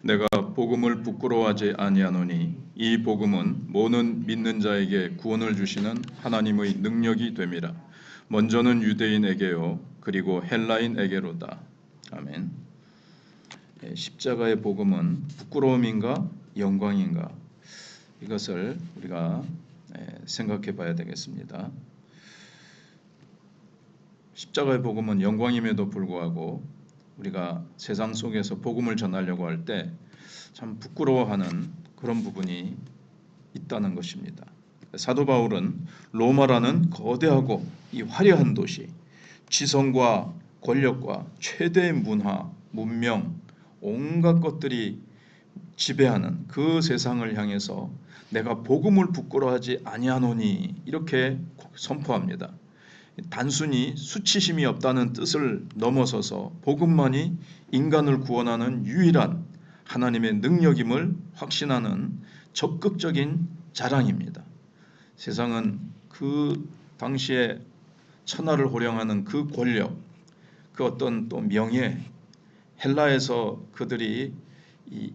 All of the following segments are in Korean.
내가 복음을 부끄러워하지 아니하노니 이 복음은 모든 믿는 자에게 구원을 주시는 하나님의 능력이 됨이라. 먼저는 유대인에게요 그리고 헬라인에게로다. 아멘. 예, 십자가의 복음은 부끄러움인가 영광인가 이것을 우리가 예, 생각해 봐야 되겠습니다. 십자가의 복음은 영광임에도 불구하고 우리가 세상 속에서 복음을 전하려고 할 때 참 부끄러워하는 그런 부분이 있다는 것입니다. 사도 바울은 로마라는 거대하고 이 화려한 도시, 지성과 권력과 최대의 문화, 문명, 온갖 것들이 지배하는 그 세상을 향해서 내가 복음을 부끄러워하지 아니하노니 이렇게 선포합니다. 단순히 수치심이 없다는 뜻을 넘어서서 복음만이 인간을 구원하는 유일한 하나님의 능력임을 확신하는 적극적인 자랑입니다. 세상은 그 당시에 천하를 호령하는 그 권력, 그 어떤 또 명예, 헬라에서 그들이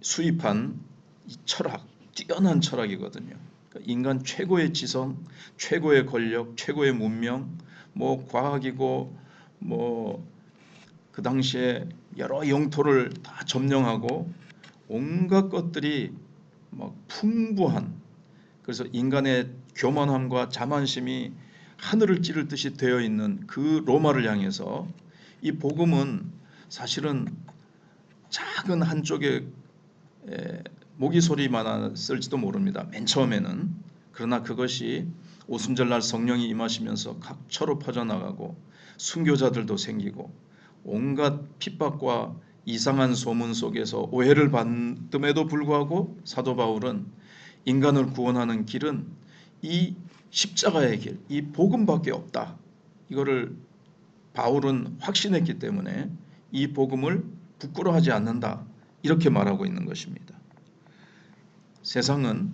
수입한 이 철학, 뛰어난 철학이거든요. 그러니까 인간 최고의 지성, 최고의 권력, 최고의 문명, 뭐 과학이고 뭐 그 당시에 여러 영토를 다 점령하고 온갖 것들이 막 풍부한 그래서 인간의 교만함과 자만심이 하늘을 찌를 듯이 되어 있는 그 로마를 향해서 이 복음은 사실은 작은 한쪽에 모기 소리만 왔을지도 모릅니다. 맨 처음에는 그러나 그것이 오순절날 성령이 임하시면서 각처로 퍼져나가고 순교자들도 생기고 온갖 핍박과 이상한 소문 속에서 오해를 받음에도 불구하고 사도 바울은 인간을 구원하는 길은 이 십자가의 길, 이 복음밖에 없다. 이거를 바울은 확신했기 때문에 이 복음을 부끄러워하지 않는다. 이렇게 말하고 있는 것입니다. 세상은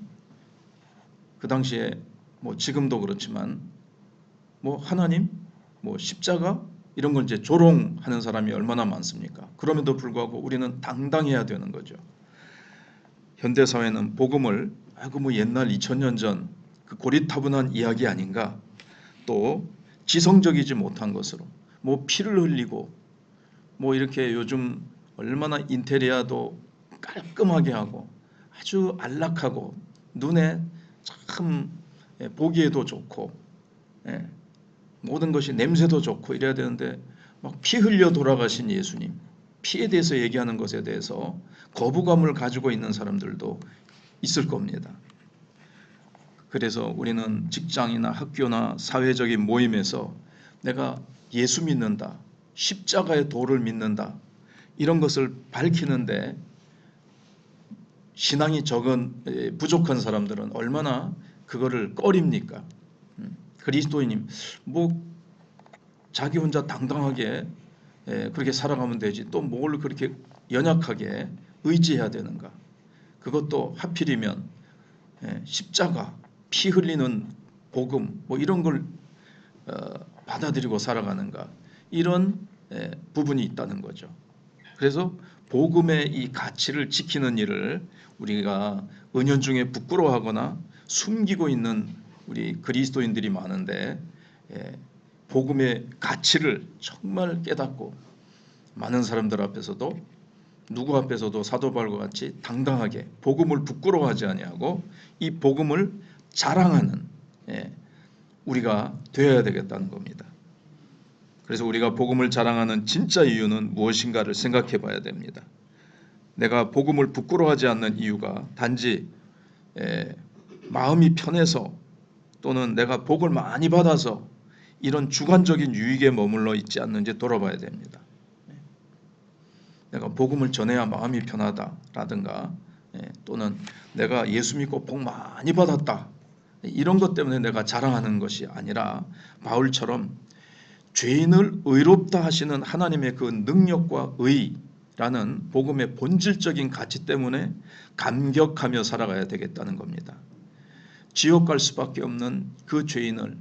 그 당시에 뭐 지금도 그렇지만 뭐 하나님, 뭐 십자가 이런 걸 이제 조롱하는 사람이 얼마나 많습니까? 그럼에도 불구하고 우리는 당당해야 되는 거죠. 현대 사회는 복음을 아그 뭐 옛날 2000년 전 그 고리타분한 이야기 아닌가? 또 지성적이지 못한 것으로 뭐 피를 흘리고 뭐 이렇게 요즘 얼마나 인테리어도 깔끔하게 하고 아주 안락하고 눈에 참 예, 보기에도 좋고 예, 모든 것이 냄새도 좋고 이래야 되는데 막 피 흘려 돌아가신 예수님 피에 대해서 얘기하는 것에 대해서 거부감을 가지고 있는 사람들도 있을 겁니다. 그래서 우리는 직장이나 학교나 사회적인 모임에서 내가 예수 믿는다, 십자가의 도를 믿는다 이런 것을 밝히는데 신앙이 적은 부족한 사람들은 얼마나 그거를 꺼립니까? 음, 그리스도인님 뭐 자기 혼자 당당하게 그렇게 살아가면 되지 또 뭘 그렇게 연약하게 의지해야 되는가? 그것도 하필이면 십자가 피 흘리는 복음 뭐 이런 걸 어, 받아들이고 살아가는가 이런 부분이 있다는 거죠. 그래서 복음의 이 가치를 지키는 일을 우리가 은연 중에 부끄러워하거나 숨기고 있는 우리 그리스도인들이 많은데 예, 복음의 가치를 정말 깨닫고 많은 사람들 앞에서도 누구 앞에서도 사도 바울과 같이 당당하게 복음을 부끄러워하지 아니하고 이 복음을 자랑하는 예, 우리가 되어야 되겠다는 겁니다. 그래서 우리가 복음을 자랑하는 진짜 이유는 무엇인가를 생각해 봐야 됩니다. 내가 복음을 부끄러워하지 않는 이유가 단지 에, 마음이 편해서 또는 내가 복을 많이 받아서 이런 주관적인 유익에 머물러 있지 않는지 돌아봐야 됩니다. 내가 복음을 전해야 마음이 편하다라든가 또는 내가 예수 믿고 복 많이 받았다 이런 것 때문에 내가 자랑하는 것이 아니라 바울처럼 죄인을 의롭다 하시는 하나님의 그 능력과 의라는 복음의 본질적인 가치 때문에 감격하며 살아가야 되겠다는 겁니다. 지옥 갈 수밖에 없는 그 죄인을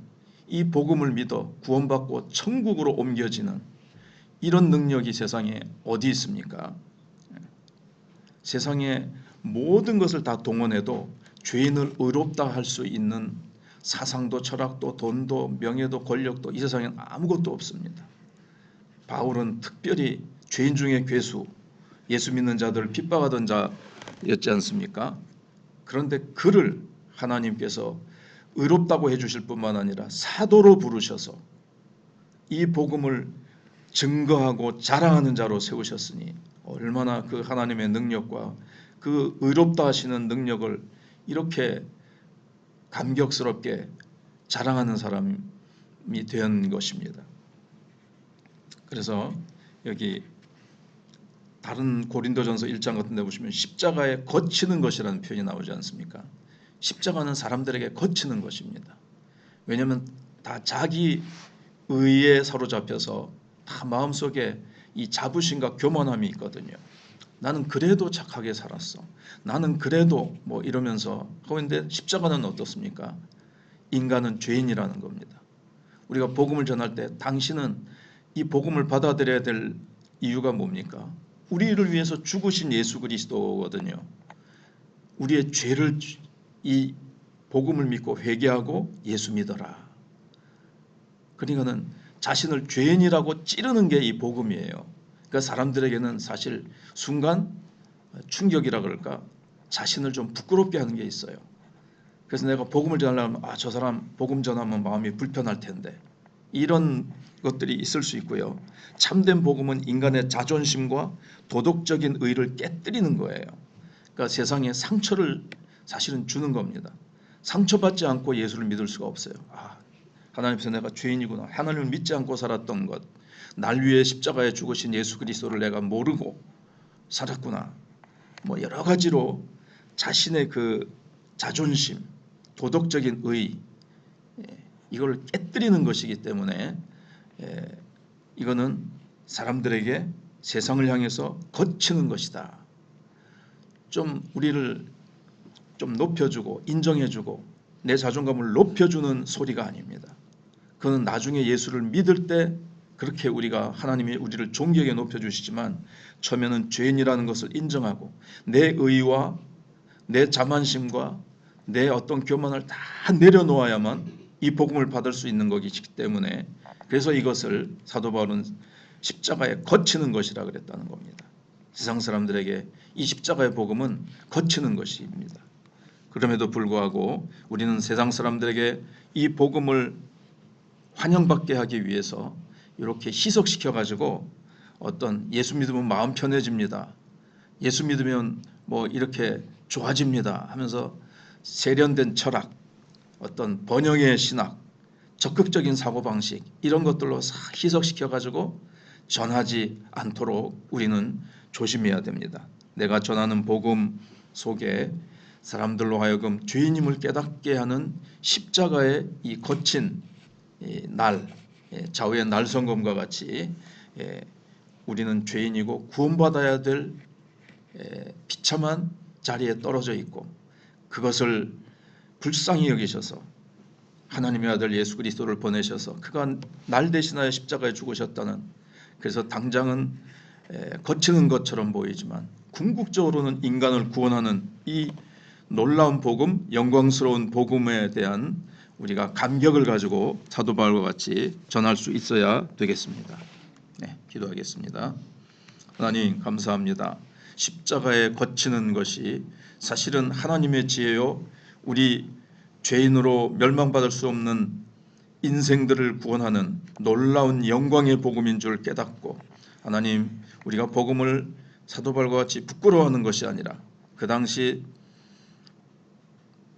이 복음을 믿어 구원받고 천국으로 옮겨지는 이런 능력이 세상에 어디 있습니까? 세상의 모든 것을 다 동원해도 죄인을 의롭다 할 수 있는 사상도 철학도 돈도 명예도 권력도 이 세상엔 아무것도 없습니다. 바울은 특별히 죄인 중에 괴수, 예수 믿는 자들을 핍박하던 자였지 않습니까? 그런데 그를 하나님께서 의롭다고 해주실 뿐만 아니라 사도로 부르셔서 이 복음을 증거하고 자랑하는 자로 세우셨으니 얼마나 그 하나님의 능력과 그 의롭다 하시는 능력을 이렇게 감격스럽게 자랑하는 사람이 된 것입니다. 그래서 여기 다른 고린도전서 1장 같은 데 보시면 십자가에 거치는 것이라는 표현이 나오지 않습니까? 십자가는 사람들에게 거치는 것입니다. 왜냐하면 다 자기 의에 사로잡혀서 다 마음속에 이 자부심과 교만함이 있거든요. 나는 그래도 착하게 살았어. 나는 그래도 뭐 이러면서 그런데 십자가는 어떻습니까? 인간은 죄인이라는 겁니다. 우리가 복음을 전할 때 당신은 이 복음을 받아들여야 될 이유가 뭡니까? 우리를 위해서 죽으신 예수 그리스도거든요. 우리의 죄를 이 복음을 믿고 회개하고 예수 믿어라. 그러니까는 자신을 죄인이라고 찌르는 게 이 복음이에요. 그러니까 사람들에게는 사실 순간 충격이라 그럴까 자신을 좀 부끄럽게 하는 게 있어요. 그래서 내가 복음을 전하려면 아 저 사람 복음 전하면 마음이 불편할 텐데 이런 것들이 있을 수 있고요. 참된 복음은 인간의 자존심과 도덕적인 의를 깨뜨리는 거예요. 그러니까 세상에 상처를 사실은 주는 겁니다. 상처받지 않고 예수를 믿을 수가 없어요. 아, 하나님께서 내가 죄인이구나. 하나님을 믿지 않고 살았던 것. 날 위해 십자가에 죽으신 예수 그리스도를 내가 모르고 살았구나. 뭐 여러 가지로 자신의 그 자존심, 도덕적인 의 예, 이걸 깨뜨리는 것이기 때문에 예, 이거는 사람들에게 세상을 향해서 거치는 것이다. 좀 우리를 좀 높여주고 인정해주고 내 자존감을 높여주는 소리가 아닙니다. 그는 나중에 예수를 믿을 때 그렇게 우리가 하나님이 우리를 존경에 높여주시지만 처음에는 죄인이라는 것을 인정하고 내 의와 내 자만심과 내 어떤 교만을 다 내려놓아야만 이 복음을 받을 수 있는 것이기 때문에 그래서 이것을 사도 바울은 십자가에 거치는 것이라 그랬다는 겁니다. 세상 사람들에게 이 십자가의 복음은 거치는 것입니다. 그럼에도 불구하고 우리는 세상 사람들에게 이 복음을 환영받게 하기 위해서 이렇게 희석시켜 가지고 어떤 예수 믿으면 마음 편해집니다. 예수 믿으면 뭐 이렇게 좋아집니다 하면서 세련된 철학, 어떤 번영의 신학, 적극적인 사고방식 이런 것들로 희석시켜 가지고 전하지 않도록 우리는 조심해야 됩니다. 내가 전하는 복음 속에 사람들로 하여금 죄인임을 깨닫게 하는 십자가의 이 거친 날, 좌우의 날성검과 같이 우리는 죄인이고 구원받아야 될 비참한 자리에 떨어져 있고 그것을 불쌍히 여기셔서 하나님의 아들 예수 그리스도를 보내셔서 그가 날 대신하여 십자가에 죽으셨다는 그래서 당장은 거치는 것처럼 보이지만 궁극적으로는 인간을 구원하는 이 놀라운 복음, 영광스러운 복음에 대한 우리가 감격을 가지고 사도 바울과 같이 전할 수 있어야 되겠습니다. 네, 기도하겠습니다. 하나님 감사합니다. 십자가에 거치는 것이 사실은 하나님의 지혜요 우리 죄인으로 멸망받을 수 없는 인생들을 구원하는 놀라운 영광의 복음인 줄 깨닫고 하나님 우리가 복음을 사도 바울과 같이 부끄러워하는 것이 아니라 그 당시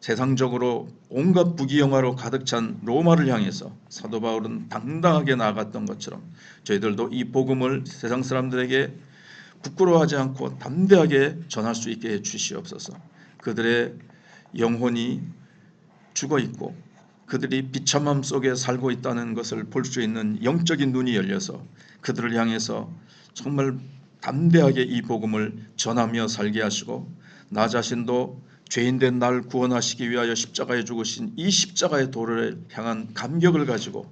세상적으로 온갖 부귀영화로 가득 찬 로마를 향해서 사도 바울은 당당하게 나아갔던 것처럼 저희들도 이 복음을 세상 사람들에게 부끄러워하지 않고 담대하게 전할 수 있게 해 주시옵소서. 그들의 영혼이 죽어 있고 그들이 비참함 속에 살고 있다는 것을 볼 수 있는 영적인 눈이 열려서 그들을 향해서 정말 담대하게 이 복음을 전하며 살게 하시고 나 자신도 죄인된 날 구원하시기 위하여 십자가에 죽으신 이 십자가의 도를 향한 감격을 가지고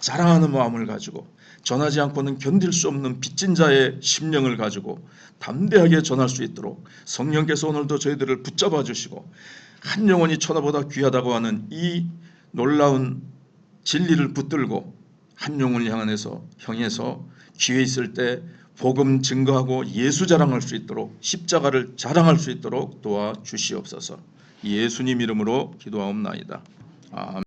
자랑하는 마음을 가지고 전하지 않고는 견딜 수 없는 빚진 자의 심령을 가지고 담대하게 전할 수 있도록 성령께서 오늘도 저희들을 붙잡아 주시고 한 영혼이 천하보다 귀하다고 하는 이 놀라운 진리를 붙들고 한 영혼을 향해서 향해서 기회 있을 때 복음 증거하고 예수 자랑할 수 있도록 십자가를 자랑할 수 있도록 도와 주시옵소서. 예수님 이름으로 기도하옵나이다. 아멘.